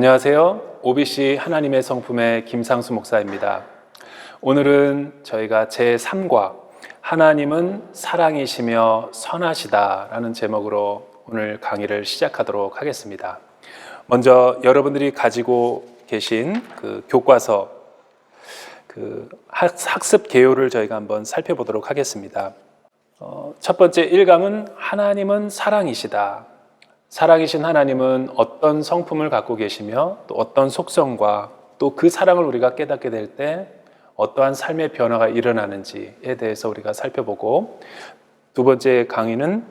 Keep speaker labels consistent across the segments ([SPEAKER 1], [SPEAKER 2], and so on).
[SPEAKER 1] 안녕하세요. OBC 하나님의 성품의 김상수 목사입니다. 오늘은 저희가 제3과 하나님은 사랑이시며 선하시다 라는 제목으로 오늘 강의를 시작하도록 하겠습니다. 먼저 여러분들이 가지고 계신 그 교과서 그 학- 학습 개요를 저희가 한번 살펴보도록 하겠습니다. 어, 첫 번째 1강은 하나님은 사랑이시다. 사랑이신 하나님은 어떤 성품을 갖고 계시며 또 어떤 속성과 또 그 사랑을 우리가 깨닫게 될 때 어떠한 삶의 변화가 일어나는지에 대해서 우리가 살펴보고 두 번째 강의는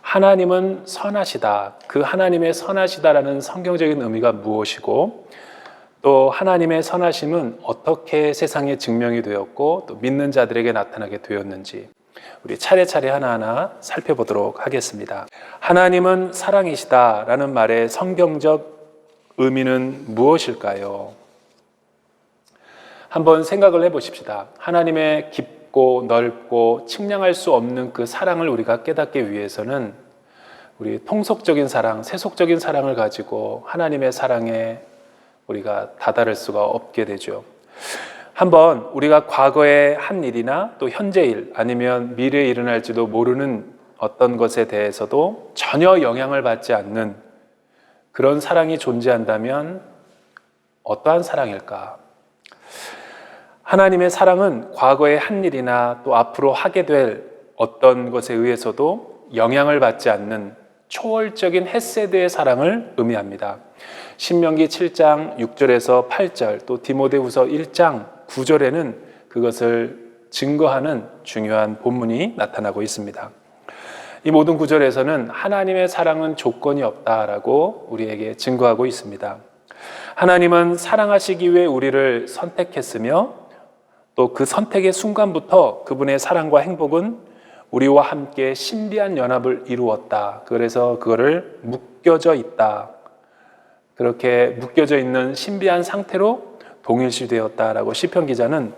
[SPEAKER 1] 하나님은 선하시다. 그 하나님의 선하시다라는 성경적인 의미가 무엇이고 또 하나님의 선하심은 어떻게 세상에 증명이 되었고 또 믿는 자들에게 나타나게 되었는지 우리 차례차례 하나하나 살펴보도록 하겠습니다. 하나님은 사랑이시다라는 말의 성경적 의미는 무엇일까요? 한번 생각을 해 보십시다. 하나님의 깊고 넓고 측량할 수 없는 그 사랑을 우리가 깨닫기 위해서는 우리 통속적인 사랑, 세속적인 사랑을 가지고 하나님의 사랑에 우리가 다다를 수가 없게 되죠. 한번 우리가 과거의 한 일이나 또 현재 일 아니면 미래에 일어날지도 모르는 어떤 것에 대해서도 전혀 영향을 받지 않는 그런 사랑이 존재한다면 어떠한 사랑일까? 하나님의 사랑은 과거의 한 일이나 또 앞으로 하게 될 어떤 것에 의해서도 영향을 받지 않는 초월적인 햇세드의 사랑을 의미합니다. 신명기 7장 6절에서 8절 또 디모데후서 1장 9절에는 그것을 증거하는 중요한 본문이 나타나고 있습니다. 이 모든 구절에서는 하나님의 사랑은 조건이 없다라고 우리에게 증거하고 있습니다. 하나님은 사랑하시기 위해 우리를 선택했으며 또 그 선택의 순간부터 그분의 사랑과 행복은 우리와 함께 신비한 연합을 이루었다. 그래서 그거를 묶여져 있다. 그렇게 묶여져 있는 신비한 상태로 동일시되었다라고 시편 기자는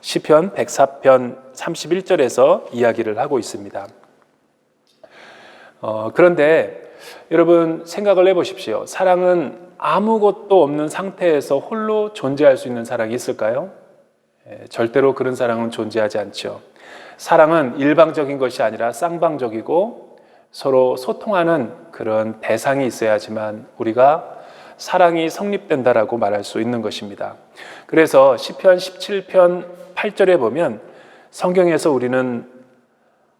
[SPEAKER 1] 시편 104편 31절에서 이야기를 하고 있습니다. 어, 그런데 여러분 생각을 해보십시오. 사랑은 아무것도 없는 상태에서 홀로 존재할 수 있는 사랑이 있을까요? 예, 절대로 그런 사랑은 존재하지 않죠. 사랑은 일방적인 것이 아니라 쌍방적이고 서로 소통하는 그런 대상이 있어야지만 우리가 사랑이 성립된다라고 말할 수 있는 것입니다. 그래서 시편 17편 8절에 보면 성경에서 우리는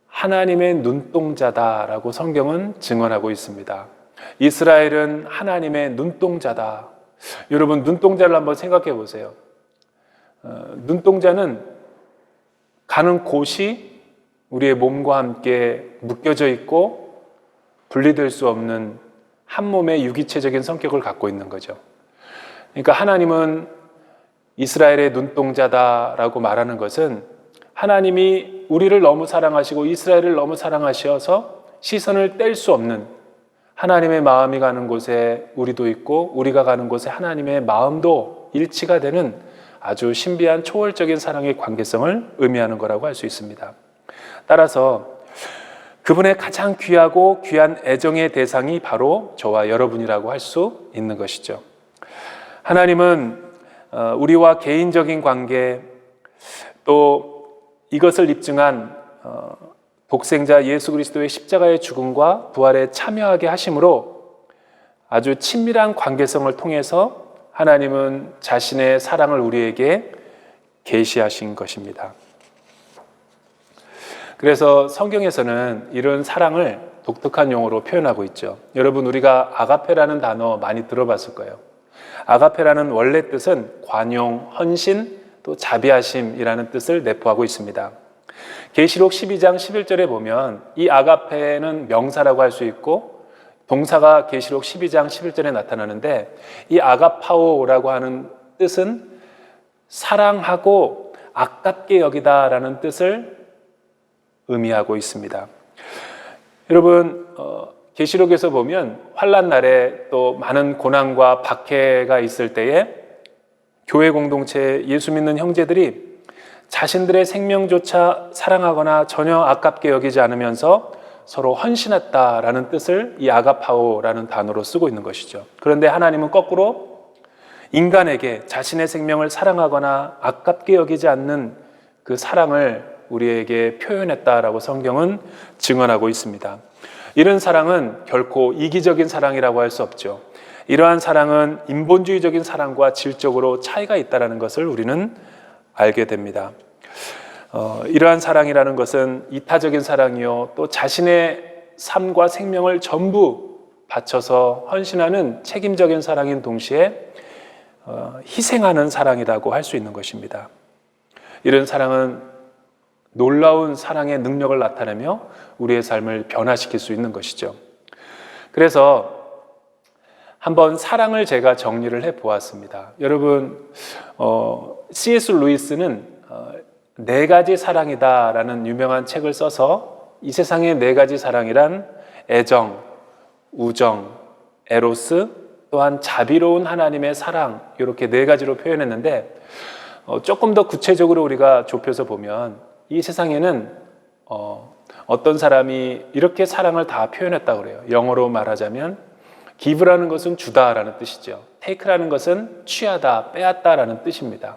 [SPEAKER 1] 하나님의 눈동자다라고 성경은 증언하고 있습니다. 이스라엘은 하나님의 눈동자다. 여러분 눈동자를 한번 생각해 보세요. 어, 눈동자는 가는 곳이 우리의 몸과 함께 묶여져 있고 분리될 수 없는 한 몸의 유기체적인 성격을 갖고 있는 거죠. 그러니까 하나님은 이스라엘의 눈동자다라고 말하는 것은 하나님이 우리를 너무 사랑하시고 이스라엘을 너무 사랑하셔서 시선을 뗄 수 없는 하나님의 마음이 가는 곳에 우리도 있고 우리가 가는 곳에 하나님의 마음도 일치가 되는 아주 신비한 초월적인 사랑의 관계성을 의미하는 거라고 할 수 있습니다. 따라서 그분의 가장 귀하고 귀한 애정의 대상이 바로 저와 여러분이라고 할 수 있는 것이죠. 하나님은 어, 우리와 개인적인 관계 또 이것을 입증한 어, 독생자 예수 그리스도의 십자가의 죽음과 부활에 참여하게 하심으로 아주 친밀한 관계성을 통해서 하나님은 자신의 사랑을 우리에게 계시하신 것입니다. 그래서 성경에서는 이런 사랑을 독특한 용어로 표현하고 있죠. 여러분 우리가 아가페라는 단어 많이 들어봤을 거예요. 아가페라는 원래 뜻은 관용, 헌신, 또 자비하심이라는 뜻을 내포하고 있습니다. 계시록 12장 11절에 보면 이 아가페는 명사라고 할 수 있고 동사가 계시록 12장 11절에 나타나는데 이 아가파오라고 하는 뜻은 사랑하고 아깝게 여기다라는 뜻을 의미하고 있습니다. 여러분 어, 계시록에서 보면 환란 날에 또 많은 고난과 박해가 있을 때에 교회 공동체 예수 믿는 형제들이 자신들의 생명조차 사랑하거나 전혀 아깝게 여기지 않으면서 서로 헌신했다라는 뜻을 이 아가파오라는 단어로 쓰고 있는 것이죠. 그런데 하나님은 거꾸로 인간에게 자신의 생명을 사랑하거나 아깝게 여기지 않는 그 사랑을 우리에게 표현했다라고 성경은 증언하고 있습니다. 이런 사랑은 결코 이기적인 사랑이라고 할 수 없죠. 이러한 사랑은 인본주의적인 사랑과 질적으로 차이가 있다는 것을 우리는 알게 됩니다. 어, 이러한 사랑이라는 것은 이타적인 사랑이요, 또 자신의 삶과 생명을 전부 바쳐서 헌신하는 책임적인 사랑인 동시에 어, 희생하는 사랑이라고 할 수 있는 것입니다. 이런 사랑은 놀라운 사랑의 능력을 나타내며 우리의 삶을 변화시킬 수 있는 것이죠. 그래서 한번 사랑을 제가 정리를 해 보았습니다. 여러분, 어, C.S. 루이스는 어, 네 가지 사랑이다라는 유명한 책을 써서 이 세상의 네 가지 사랑이란 애정, 우정, 에로스, 또한 자비로운 하나님의 사랑 이렇게 네 가지로 표현했는데 어, 조금 더 구체적으로 우리가 좁혀서 보면 이 세상에는 어, 어떤 사람이 이렇게 사랑을 다 표현했다고 그래요. 영어로 말하자면 give라는 것은 주다라는 뜻이죠. take라는 것은 취하다, 빼앗다라는 뜻입니다.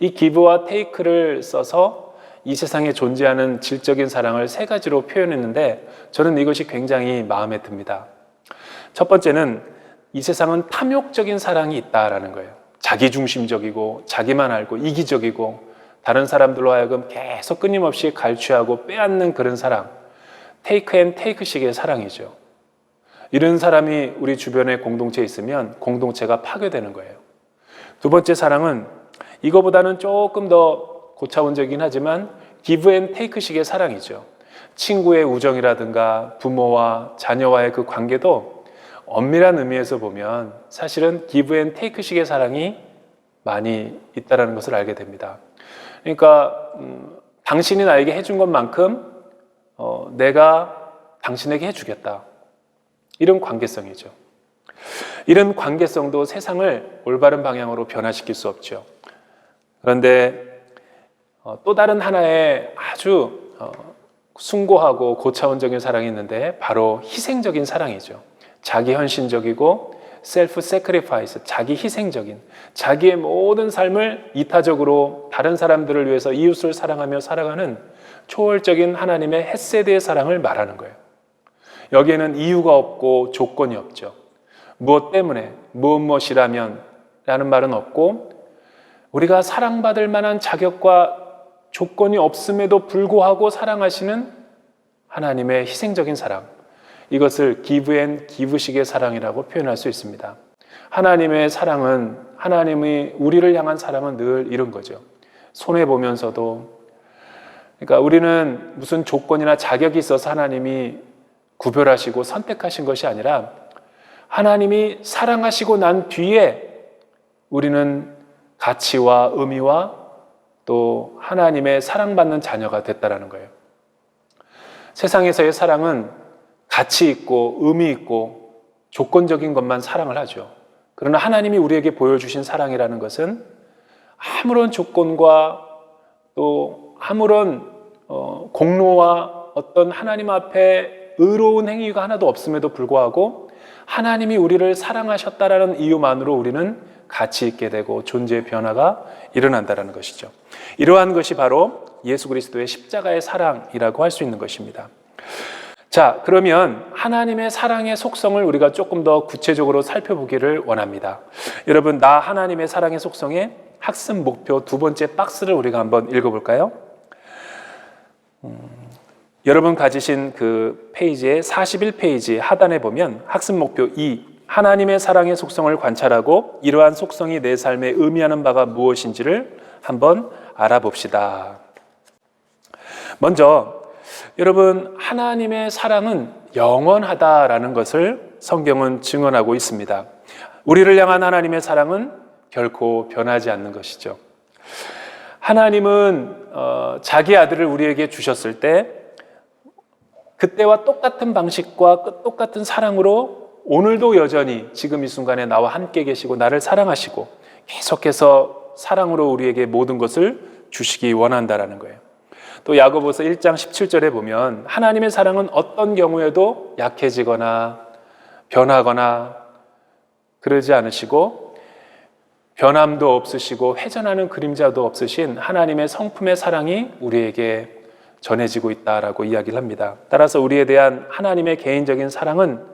[SPEAKER 1] 이 give와 take를 써서 이 세상에 존재하는 질적인 사랑을 세 가지로 표현했는데 저는 이것이 굉장히 마음에 듭니다. 첫 번째는 이 세상은 탐욕적인 사랑이 있다라는 거예요. 자기중심적이고 자기만 알고 이기적이고 다른 사람들로 하여금 계속 끊임없이 갈취하고 빼앗는 그런 사랑. 테이크 앤 테이크식의 사랑이죠. 이런 사람이 우리 주변에 공동체에 있으면 공동체가 파괴되는 거예요. 두 번째 사랑은 이거보다는 조금 더 고차원적이긴 하지만 기브 앤 테이크식의 사랑이죠. 친구의 우정이라든가 부모와 자녀와의 그 관계도 엄밀한 의미에서 보면 사실은 기브 앤 테이크식의 사랑이 많이 있다는 것을 알게 됩니다. 그러니까 음, 당신이 나에게 해준 것만큼 어, 내가 당신에게 해주겠다. 이런 관계성이죠. 이런 관계성도 세상을 올바른 방향으로 변화시킬 수 없죠. 그런데 어, 또 다른 하나의 아주 어, 숭고하고 고차원적인 사랑이 있는데 바로 희생적인 사랑이죠. 자기 헌신적이고 셀프 세크리파이스, 자기 희생적인 자기의 모든 삶을 이타적으로 다른 사람들을 위해서 이웃을 사랑하며 살아가는 초월적인 하나님의 햇세드의 사랑을 말하는 거예요. 여기에는 이유가 없고 조건이 없죠. 무엇 때문에, 무엇 무엇이라면 라는 말은 없고 우리가 사랑받을 만한 자격과 조건이 없음에도 불구하고 사랑하시는 하나님의 희생적인 사랑. 이것을 기브 앤 기브식의 사랑이라고 표현할 수 있습니다. 하나님의 사랑은 하나님이 우리를 향한 사랑은 늘 이런 거죠. 손해 보면서도 그러니까 우리는 무슨 조건이나 자격이 있어서 하나님이 구별하시고 선택하신 것이 아니라 하나님이 사랑하시고 난 뒤에 우리는 가치와 의미와 또 하나님의 사랑받는 자녀가 됐다라는 거예요. 세상에서의 사랑은 가치 있고 의미 있고 조건적인 것만 사랑을 하죠. 그러나 하나님이 우리에게 보여주신 사랑이라는 것은 아무런 조건과 또 아무런 어, 공로와 어떤 하나님 앞에 의로운 행위가 하나도 없음에도 불구하고 하나님이 우리를 사랑하셨다라는 이유만으로 우리는 가치 있게 되고 존재의 변화가 일어난다는 것이죠. 이러한 것이 바로 예수 그리스도의 십자가의 사랑이라고 할 수 있는 것입니다. 자, 그러면 하나님의 사랑의 속성을 우리가 조금 더 구체적으로 살펴보기를 원합니다. 여러분, 나 하나님의 사랑의 속성의 학습 목표 두 번째 박스를 우리가 한번 읽어볼까요? 음, 여러분 가지신 그 페이지의 41페이지 하단에 보면 학습 목표 2, 하나님의 사랑의 속성을 관찰하고 이러한 속성이 내 삶에 의미하는 바가 무엇인지를 한번 알아봅시다. 먼저 여러분, 하나님의 사랑은 영원하다라는 것을 성경은 증언하고 있습니다. 우리를 향한 하나님의 사랑은 결코 변하지 않는 것이죠. 하나님은 어, 자기 아들을 우리에게 주셨을 때 그때와 똑같은 방식과 똑같은 사랑으로 오늘도 여전히 지금 이 순간에 나와 함께 계시고 나를 사랑하시고 계속해서 사랑으로 우리에게 모든 것을 주시기 원한다라는 거예요. 또 야고보서 1장 17절에 보면 하나님의 사랑은 어떤 경우에도 약해지거나 변하거나 그러지 않으시고 변함도 없으시고 회전하는 그림자도 없으신 하나님의 성품의 사랑이 우리에게 전해지고 있다라고 이야기를 합니다. 따라서 우리에 대한 하나님의 개인적인 사랑은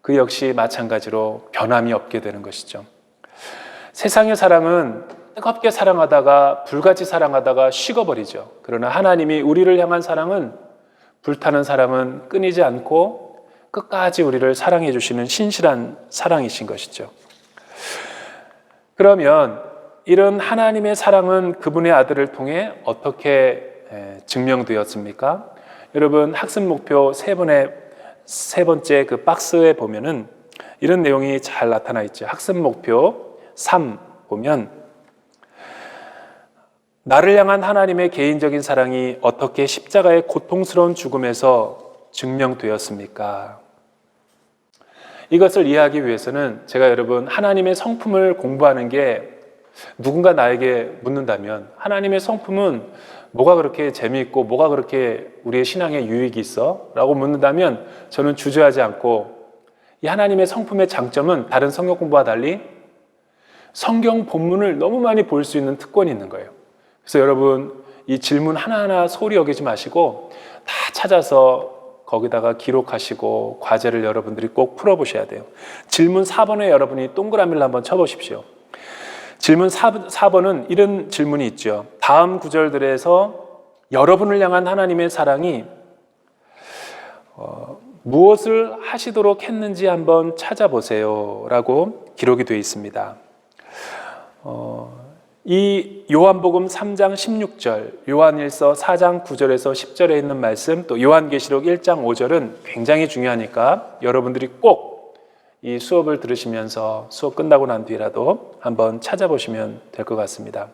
[SPEAKER 1] 그 역시 마찬가지로 변함이 없게 되는 것이죠. 세상의 사랑은 뜨겁게 사랑하다가 불같이 사랑하다가 식어버리죠. 그러나 하나님이 우리를 향한 사랑은 불타는 사랑은 끊이지 않고 끝까지 우리를 사랑해 주시는 신실한 사랑이신 것이죠. 그러면 이런 하나님의 사랑은 그분의 아들을 통해 어떻게 에, 증명되었습니까? 여러분 학습 목표 세 번의 세 번째 그 박스에 보면은 이런 내용이 잘 나타나 있죠. 학습 목표 3 보면 나를 향한 하나님의 개인적인 사랑이 어떻게 십자가의 고통스러운 죽음에서 증명되었습니까? 이것을 이해하기 위해서는 제가 여러분 하나님의 성품을 공부하는 게 누군가 나에게 묻는다면 하나님의 성품은 뭐가 그렇게 재미있고 뭐가 그렇게 우리의 신앙에 유익이 있어? 라고 묻는다면 저는 주저하지 않고 이 하나님의 성품의 장점은 다른 성경 공부와 달리 성경 본문을 너무 많이 볼 수 있는 특권이 있는 거예요. 그래서 여러분 이 질문 하나하나 소리 여기지 마시고 다 찾아서 거기다가 기록하시고 과제를 여러분들이 꼭 풀어보셔야 돼요. 질문 4번에 여러분이 동그라미를 한번 쳐보십시오. 질문 4, 번은 이런 질문이 있죠. 다음 구절들에서 여러분을 향한 하나님의 사랑이 어, 무엇을 하시도록 했는지 한번 찾아보세요. 라고 기록이 되어 있습니다. 어, 이 요한복음 3장 16절, 요한일서 4장 9절에서 10절에 있는 말씀, 또 요한계시록 1장 5절은 굉장히 중요하니까 여러분들이 꼭 이 수업을 들으시면서 수업 끝나고 난 뒤라도 한번 찾아보시면 될 것 같습니다.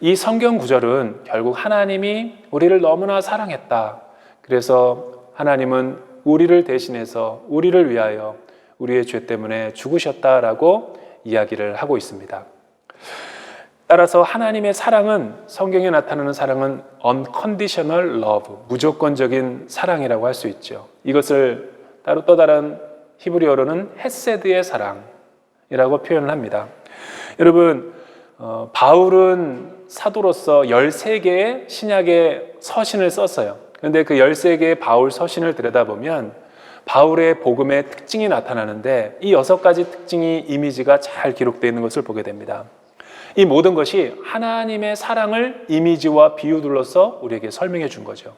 [SPEAKER 1] 이 성경 구절은 결국 하나님이 우리를 너무나 사랑했다. 그래서 하나님은 우리를 대신해서 우리를 위하여 우리의 죄 때문에 죽으셨다라고 이야기를 하고 있습니다. 따라서 하나님의 사랑은 성경에 나타나는 사랑은 unconditional love, 무조건적인 사랑이라고 할 수 있죠. 이것을 따로 또 다른 히브리어로는 헤세드의 사랑이라고 표현을 합니다. 여러분 어, 바울은 사도로서 13개의 신약의 서신을 썼어요. 그런데 그 13개의 바울 서신을 들여다보면 바울의 복음의 특징이 나타나는데 이 여섯 가지 특징이 이미지가 잘 기록되어 있는 것을 보게 됩니다. 이 모든 것이 하나님의 사랑을 이미지와 비유들로서 우리에게 설명해 준 거죠.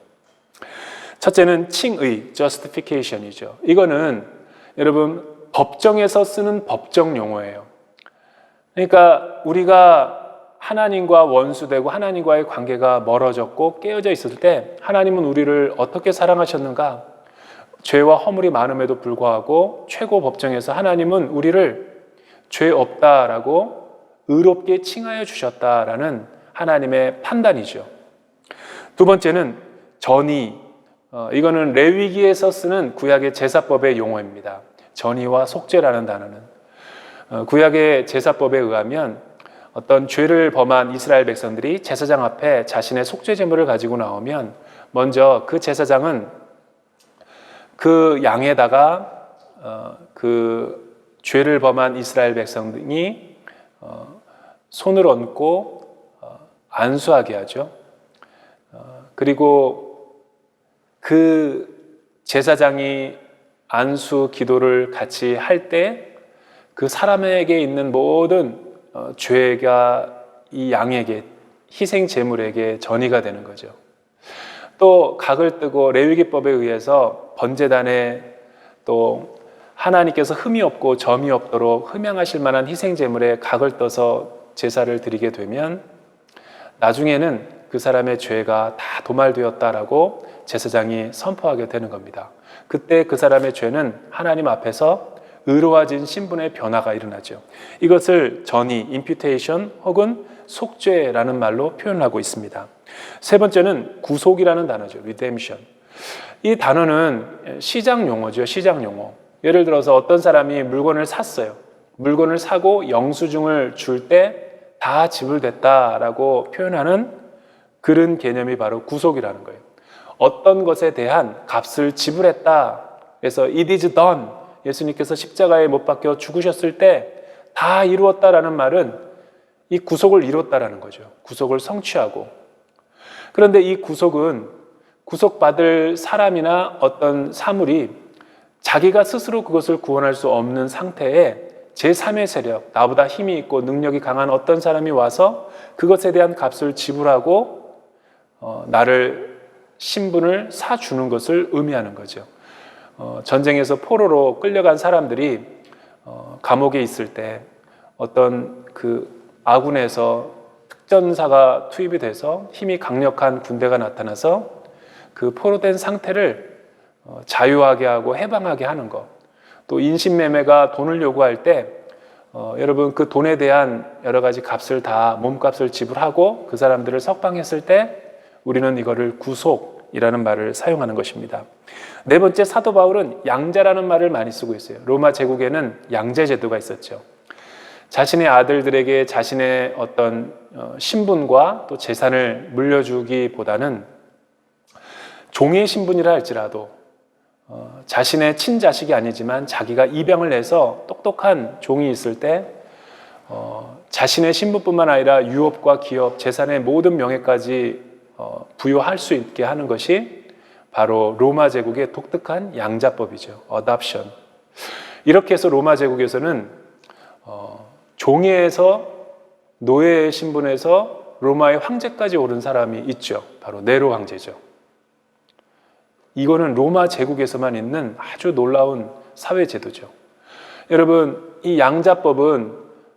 [SPEAKER 1] 첫째는 칭의, justification이죠. 이거는 여러분 법정에서 쓰는 법정 용어예요. 그러니까 우리가 하나님과 원수되고 하나님과의 관계가 멀어졌고 깨어져 있을 때 하나님은 우리를 어떻게 사랑하셨는가? 죄와 허물이 많음에도 불구하고 최고 법정에서 하나님은 우리를 죄 없다라고 의롭게 칭하여 주셨다라는 하나님의 판단이죠. 두 번째는 전이 어, 이거는 레위기에서 쓰는 구약의 제사법의 용어입니다. 전이와 속죄라는 단어는 어, 구약의 제사법에 의하면 어떤 죄를 범한 이스라엘 백성들이 제사장 앞에 자신의 속죄 제물을 가지고 나오면 먼저 그 제사장은 그 양에다가 어, 그 죄를 범한 이스라엘 백성이 어, 손을 얹고 어, 안수하게 하죠. 어, 그리고 그 제사장이 안수 기도를 같이 할 때 그 사람에게 있는 모든 죄가 이 양에게 희생 제물에게 전이가 되는 거죠. 또 각을 뜨고 레위기법에 의해서 번제단에 또 하나님께서 흠이 없고 점이 없도록 흠양하실 만한 희생 제물에 각을 떠서 제사를 드리게 되면 나중에는 그 사람의 죄가 다 도말되었다라고 제사장이 선포하게 되는 겁니다. 그때 그 사람의 죄는 하나님 앞에서 의로워진 신분의 변화가 일어나죠. 이것을 전이 imputation 혹은 속죄라는 말로 표현하고 있습니다. 세 번째는 구속이라는 단어죠. redemption. 이 단어는 시장 용어죠. 시장 용어. 예를 들어서 어떤 사람이 물건을 샀어요. 물건을 사고 영수증을 줄 때 다 지불됐다라고 표현하는 그런 개념이 바로 구속이라는 거예요. 어떤 것에 대한 값을 지불했다. 그래서 it is done. 예수님께서 십자가에 못 박혀 죽으셨을 때 다 이루었다라는 말은 이 구속을 이뤘다라는 거죠. 구속을 성취하고. 그런데 이 구속은 구속받을 사람이나 어떤 사물이 자기가 스스로 그것을 구원할 수 없는 상태에 제3의 세력, 나보다 힘이 있고 능력이 강한 어떤 사람이 와서 그것에 대한 값을 지불하고 어, 나를 신분을 사주는 것을 의미하는 거죠. 어, 전쟁에서 포로로 끌려간 사람들이 어, 감옥에 있을 때 어떤 그 아군에서 특전사가 투입이 돼서 힘이 강력한 군대가 나타나서 그 포로된 상태를 어, 자유하게 하고 해방하게 하는 것. 또 인신매매가 돈을 요구할 때 어, 여러분 그 돈에 대한 여러 가지 값을 다 몸값을 지불하고 그 사람들을 석방했을 때 우리는 이거를 구속이라는 말을 사용하는 것입니다. 네 번째 사도 바울은 양자라는 말을 많이 쓰고 있어요. 로마 제국에는 양제 제도가 있었죠. 자신의 아들들에게 자신의 어떤 어, 신분과 또 재산을 물려주기보다는 종의 신분이라 할지라도 어, 자신의 친자식이 아니지만 자기가 입양을 해서 똑똑한 종이 있을 때 어, 자신의 신분뿐만 아니라 유업과 기업, 재산의 모든 명예까지 어, 부여할 수 있게 하는 것이 바로 로마 제국의 독특한 양자법이죠. 어답션. 이렇게 해서 로마 제국에서는 어, 종에서 노예의 신분에서 로마의 황제까지 오른 사람이 있죠. 바로 네로 황제죠. 이거는 로마 제국에서만 있는 아주 놀라운 사회 제도죠. 여러분, 이 양자법은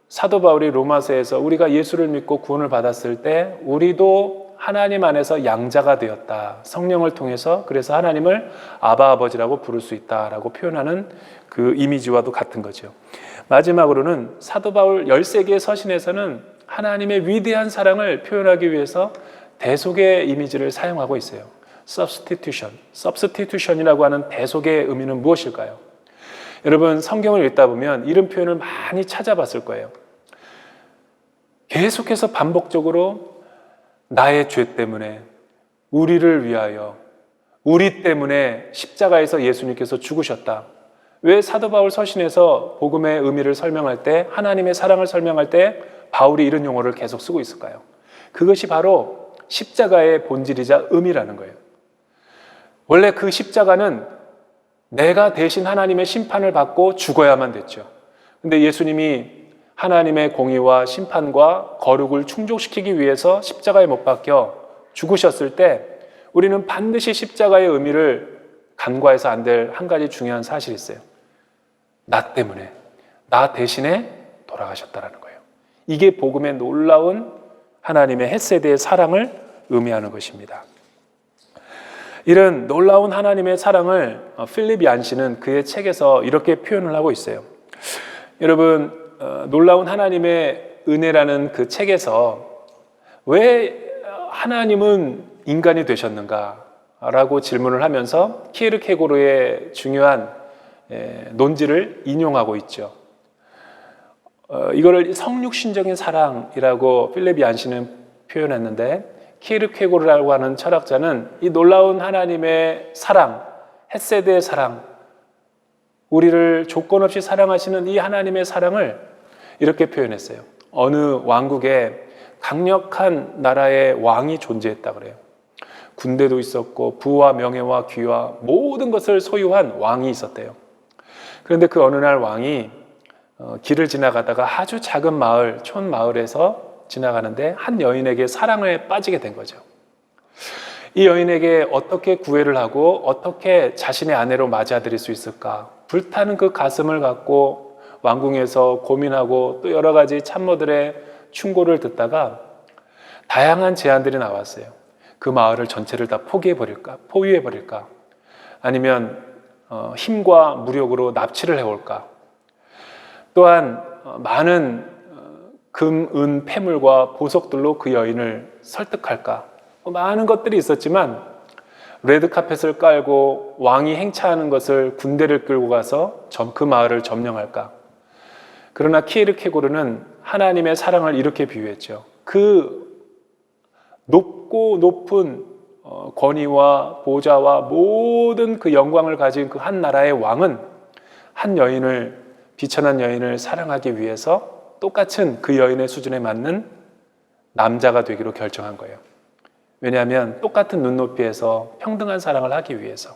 [SPEAKER 1] 사도 바울이 로마서에서 우리가 예수를 믿고 구원을 받았을 때 우리도 하나님 안에서 양자가 되었다. 성령을 통해서 그래서 하나님을 아바 아버지라고 부를 수 있다라고 표현하는 그 이미지와도 같은 거죠. 마지막으로는 사도 바울 13개의 서신에서는 하나님의 위대한 사랑을 표현하기 위해서 대속의 이미지를 사용하고 있어요. Substitution. substitution이라고 하는 대속의 의미는 무엇일까요? 여러분 성경을 읽다 보면 이런 표현을 많이 찾아봤을 거예요. 계속해서 반복적으로 나의 죄 때문에 우리를 위하여 우리 때문에 십자가에서 예수님께서 죽으셨다. 왜 사도 바울 서신에서 복음의 의미를 설명할 때 하나님의 사랑을 설명할 때 바울이 이런 용어를 계속 쓰고 있을까요? 그것이 바로 십자가의 본질이자 의미라는 거예요. 원래 그 십자가는 내가 대신 하나님의 심판을 받고 죽어야만 됐죠. 근데 예수님이 하나님의 공의와 심판과 거룩을 충족시키기 위해서 십자가에 못 박혀 죽으셨을 때 우리는 반드시 십자가의 의미를 간과해서 안 될 한 가지 중요한 사실이 있어요. 나 때문에, 나 대신에 돌아가셨다라는 거예요. 이게 복음의 놀라운 하나님의 햇세대의 사랑을 의미하는 것입니다. 이런 놀라운 하나님의 사랑을 어, 필립 얀시는 그의 책에서 이렇게 표현을 하고 있어요. 여러분, 어, 놀라운 하나님의 은혜라는 그 책에서 왜 하나님은 인간이 되셨는가? 라고 질문을 하면서 키에르케고르의 중요한 논지를 인용하고 있죠. 어, 이거를 성육신적인 사랑이라고 필립 얀시는 표현했는데 키르케고르라고 하는 철학자는 이 놀라운 하나님의 사랑, 햇세드의 사랑, 우리를 조건 없이 사랑하시는 이 하나님의 사랑을 이렇게 표현했어요. 어느 왕국에 강력한 나라의 왕이 존재했다 그래요. 군대도 있었고 부와 명예와 귀와 모든 것을 소유한 왕이 있었대요. 그런데 그 어느 날 왕이 어, 길을 지나가다가 아주 작은 마을, 촌 마을에서 지나가는데 한 여인에게 사랑에 빠지게 된 거죠. 이 여인에게 어떻게 구애를 하고 어떻게 자신의 아내로 맞아들일 수 있을까? 불타는 그 가슴을 갖고 왕궁에서 고민하고 또 여러 가지 참모들의 충고를 듣다가 다양한 제안들이 나왔어요. 그 마을을 전체를 다 포기해 버릴까? 포위해 버릴까? 아니면 어, 힘과 무력으로 납치를 해올까? 또한 어, 많은 금, 은, 폐물과 보석들로 그 여인을 설득할까? 뭐 많은 것들이 있었지만 레드카펫을 깔고 왕이 행차하는 것을 군대를 끌고 가서 그 마을을 점령할까? 그러나 키에르케고르는 하나님의 사랑을 이렇게 비유했죠. 그 높고 높은 어, 권위와 보좌와 모든 그 영광을 가진 그 한 나라의 왕은 한 여인을 비천한 여인을 사랑하기 위해서 똑같은 그 여인의 수준에 맞는 남자가 되기로 결정한 거예요. 왜냐하면 똑같은 눈높이에서 평등한 사랑을 하기 위해서.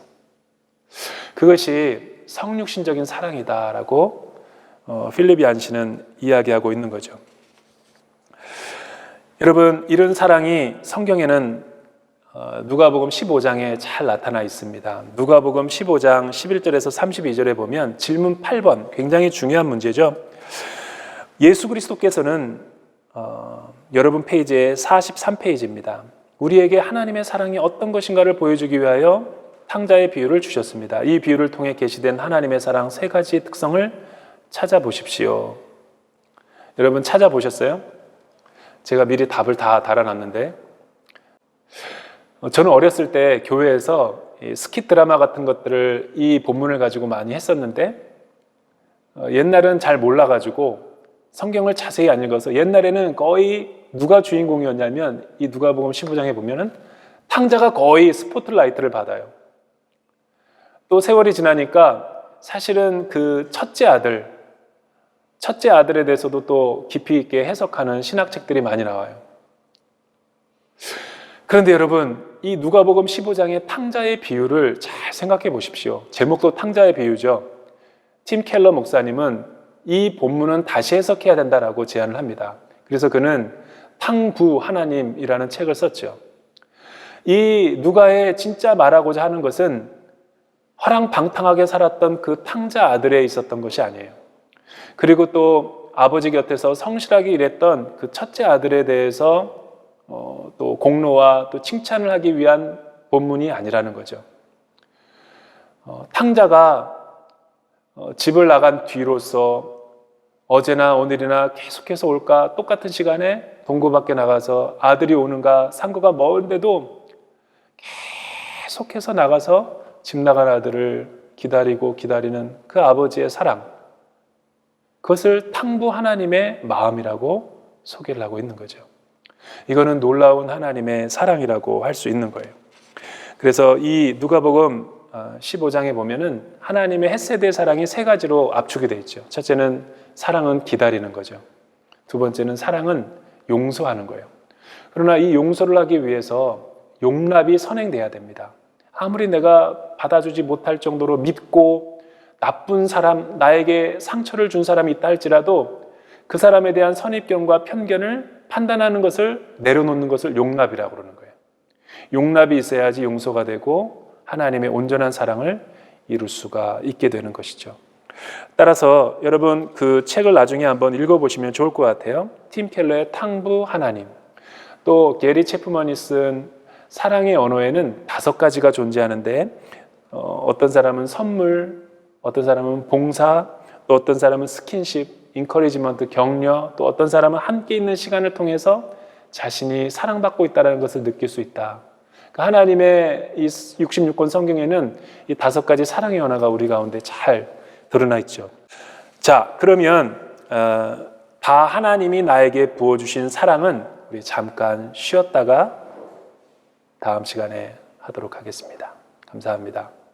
[SPEAKER 1] 그것이 성육신적인 사랑이다라고 어, 필립이 안시는 이야기하고 있는 거죠. 여러분 이런 사랑이 성경에는 어, 누가복음 15장에 잘 나타나 있습니다. 누가복음 15장 11절에서 32절에 보면 질문 8번 굉장히 중요한 문제죠. 예수 그리스도께서는 어, 여러분 페이지에 43페이지입니다. 우리에게 하나님의 사랑이 어떤 것인가를 보여주기 위하여 탕자의 비유를 주셨습니다. 이 비유를 통해 계시된 하나님의 사랑 세 가지 특성을 찾아보십시오. 여러분 찾아보셨어요? 제가 미리 답을 다 달아놨는데 어, 저는 어렸을 때 교회에서 스킷 드라마 같은 것들을 이 본문을 가지고 많이 했었는데 어, 옛날은 잘 몰라가지고 성경을 자세히 안 읽어서 옛날에는 거의 누가 주인공이었냐면 이 누가복음 15장에 보면은 탕자가 거의 스포트라이트를 받아요. 또 세월이 지나니까 사실은 그 첫째 아들, 첫째 아들에 대해서도 또 깊이 있게 해석하는 신학책들이 많이 나와요. 그런데 여러분, 이 누가복음 15장의 탕자의 비유를 잘 생각해 보십시오. 제목도 탕자의 비유죠. 팀 켈러 목사님은 이 본문은 다시 해석해야 된다라고 제안을 합니다. 그래서 그는 탕부 하나님이라는 책을 썼죠. 이 누가의 진짜 말하고자 하는 것은 허랑방탕하게 살았던 그 탕자 아들에 있었던 것이 아니에요. 그리고 또 아버지 곁에서 성실하게 일했던 그 첫째 아들에 대해서 어, 또 공로와 또 칭찬을 하기 위한 본문이 아니라는 거죠. 어, 탕자가 어, 집을 나간 뒤로서 어제나 오늘이나 계속해서 올까 똑같은 시간에 동구 밖에 나가서 아들이 오는가 상고가 먼데도 계속해서 나가서 집 나간 아들을 기다리고 기다리는 그 아버지의 사랑 그것을 탕부 하나님의 마음이라고 소개를 하고 있는 거죠. 이거는 놀라운 하나님의 사랑이라고 할 수 있는 거예요. 그래서 이 누가복음 15장에 보면은 하나님의 햇세대 사랑이 세 가지로 압축이 되어 있죠. 첫째는 사랑은 기다리는 거죠. 두 번째는 사랑은 용서하는 거예요. 그러나 이 용서를 하기 위해서 용납이 선행돼야 됩니다. 아무리 내가 받아주지 못할 정도로 믿고 나쁜 사람, 나에게 상처를 준 사람이 있다 할지라도 그 사람에 대한 선입견과 편견을 판단하는 것을 내려놓는 것을 용납이라고 그러는 거예요. 용납이 있어야지 용서가 되고 하나님의 온전한 사랑을 이룰 수가 있게 되는 것이죠. 따라서 여러분 그 책을 나중에 한번 읽어보시면 좋을 것 같아요. 팀 켈러의 탕부 하나님. 또 게리 체프먼이 쓴 사랑의 언어에는 다섯 가지가 존재하는데 어, 떤 사람은 선물, 어떤 사람은 봉사, 또 어떤 사람은 스킨십, 인커리지먼트, 격려, 또 어떤 사람은 함께 있는 시간을 통해서 자신이 사랑받고 있다는 것을 느낄 수 있다. 그러니까 하나님의 이 66권 성경에는 이 다섯 가지 사랑의 언어가 우리 가운데 잘 드러나 있죠. 자, 그러면 어, 다 하나님이 나에게 부어주신 사랑은 우리 잠깐 쉬었다가 다음 시간에 하도록 하겠습니다. 감사합니다.